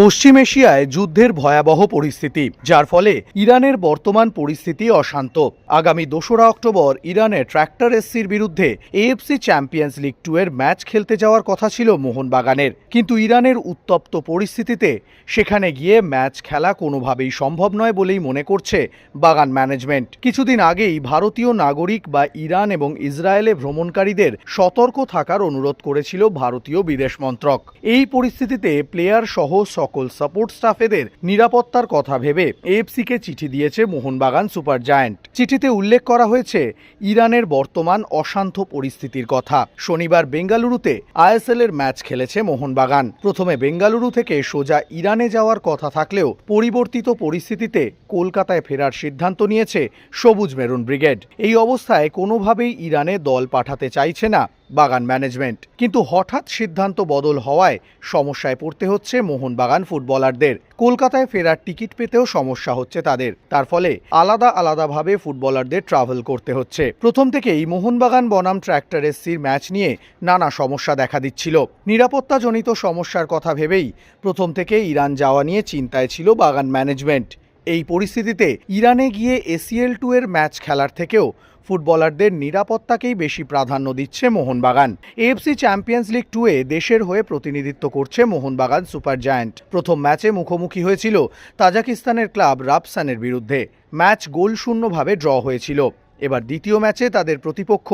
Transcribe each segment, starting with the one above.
পশ্চিম এশিয়ায় যুদ্ধের ভয়াবহ পরিস্থিতি, যার ফলে ইরানের বর্তমান পরিস্থিতি অশান্ত। আগামী দোসরা অক্টোবর ইরানে ট্র্যাক্টর এসসির বিরুদ্ধে এএফসি চ্যাম্পিয়ন্স লিগ টু এর ম্যাচ খেলতে যাওয়ার কথা ছিল মোহনবাগানের। কিন্তু ইরানের উত্তপ্ত পরিস্থিতিতে সেখানে গিয়ে ম্যাচ খেলা কোনোভাবেই সম্ভব নয় বলেই মনে করছে বাগান ম্যানেজমেন্ট। কিছুদিন আগেই ভারতীয় নাগরিক বা ইরান এবং ইসরায়েলে ভ্রমণকারীদের সতর্ক থাকার অনুরোধ করেছিল ভারতীয় বিদেশ মন্ত্রক। এই পরিস্থিতিতে প্লেয়ার সহ সকল সাপোর্ট স্টাফেদের নিরাপত্তার কথা ভেবে এএফসিকে চিঠি দিয়েছে মোহনবাগান সুপার জায়ান্ট। চিঠিতে উল্লেখ করা হয়েছে, ইরানের বর্তমান অশান্ত পরিস্থিতির কথা। শনিবার বেঙ্গালুরুতে আইএসএল এর ম্যাচ খেলেছে মোহনবাগান। প্রথমে বেঙ্গালুরু থেকে সোজা ইরানে যাওয়ার কথা থাকলেও পরিবর্তিত পরিস্থিতিতে কলকাতায় ফেরার সিদ্ধান্ত নিয়েছে সবুজ মেরুন ব্রিগেড। এই অবস্থায় কোনোভাবেই ইরানে দল পাঠাতে চাইছে না। বাগান ম্যানেজমেন্ট। কিন্তু হঠাৎ সিদ্ধান্ত বদল হওয়ায় সমস্যায় পড়তে হচ্ছে মোহনবাগান ফুটবলারদের। কলকাতায় ফেরার টিকিট পেতেও সমস্যা হচ্ছে তাদের। তার ফলে আলাদা আলাদাভাবে ফুটবলারদের ট্রাভেল করতে হচ্ছে। প্রথম থেকেই মোহনবাগান বনাম ট্র্যাক্টর এসসির ম্যাচ নিয়ে নানা সমস্যা দেখা দিচ্ছিল। নিরাপত্তাজনিত সমস্যার কথা ভেবেই প্রথম থেকে ইরান যাওয়া নিয়ে চিন্তায় ছিল বাগান ম্যানেজমেন্ট। এই পরিস্থিতিতে ইরানে গিয়ে এসিএল টু এর ম্যাচ খেলার থেকেও ফুটবলারদের নিরাপত্তাকেই বেশি প্রাধান্য দিচ্ছে Mohun Bagan. FC champions league two এ দেশের হয়ে প্রতিনিধিত্ব করছে মোহনবাগান সুপার জায়ান্ট। প্রথম ম্যাচে মুখোমুখি হয়েছিল তাজাকিস্তানের ক্লাব রাপসানের বিরুদ্ধে। ম্যাচ গোল শূন্যভাবে ড্র হয়েছিল। এবার দ্বিতীয় ম্যাচে তাদের প্রতিপক্ষ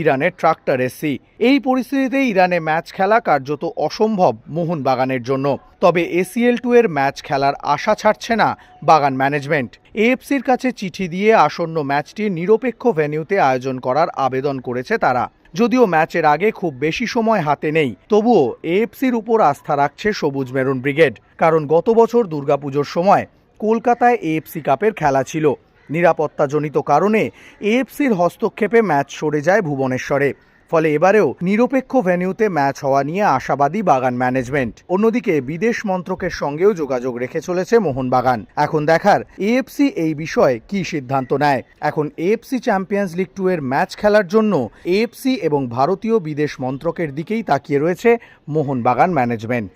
ইরানের ট্রাক্টর এসসি এই পরিস্থিতিতে ইরানে ম্যাচ খেলা কার্যত অসম্ভব মোহনবাগানের জন্য। তবে এসিএল টু এর ম্যাচ খেলার আশা ছাড়ছে না বাগান ম্যানেজমেন্ট। এএফসির কাছে চিঠি দিয়ে আসন্ন ম্যাচটি নিরপেক্ষ ভেন্যুতে আয়োজন করার আবেদন করেছে তারা। যদিও ম্যাচের আগে খুব বেশি সময় হাতে নেই, তবুও এএফসির উপর আস্থা রাখছে সবুজ মেরুন ব্রিগেড। কারণ গত বছর দুর্গাপুজোর সময় কলকাতায় এএফসি কাপের খেলা ছিল। নিরাপত্তাজনিত কারণে এএফসির হস্তক্ষেপে ম্যাচ সরে যায় ভুবনেশ্বরে। ফলে এবারেও নিরপেক্ষ ভেন্যুতে ম্যাচ হওয়া নিয়ে আশাবাদী বাগান ম্যানেজমেন্ট। অন্যদিকে বিদেশ মন্ত্রকের সঙ্গেও যোগাযোগ রেখে চলেছে মোহনবাগান। এখন দেখার এএফসি এই বিষয়ে কী সিদ্ধান্ত নেয়। এখন এএফসি চ্যাম্পিয়ন্স লিগ টু এর ম্যাচ খেলার জন্য এএফসি এবং ভারতীয় বিদেশ মন্ত্রকের দিকেই তাকিয়ে রয়েছে মোহনবাগান ম্যানেজমেন্ট।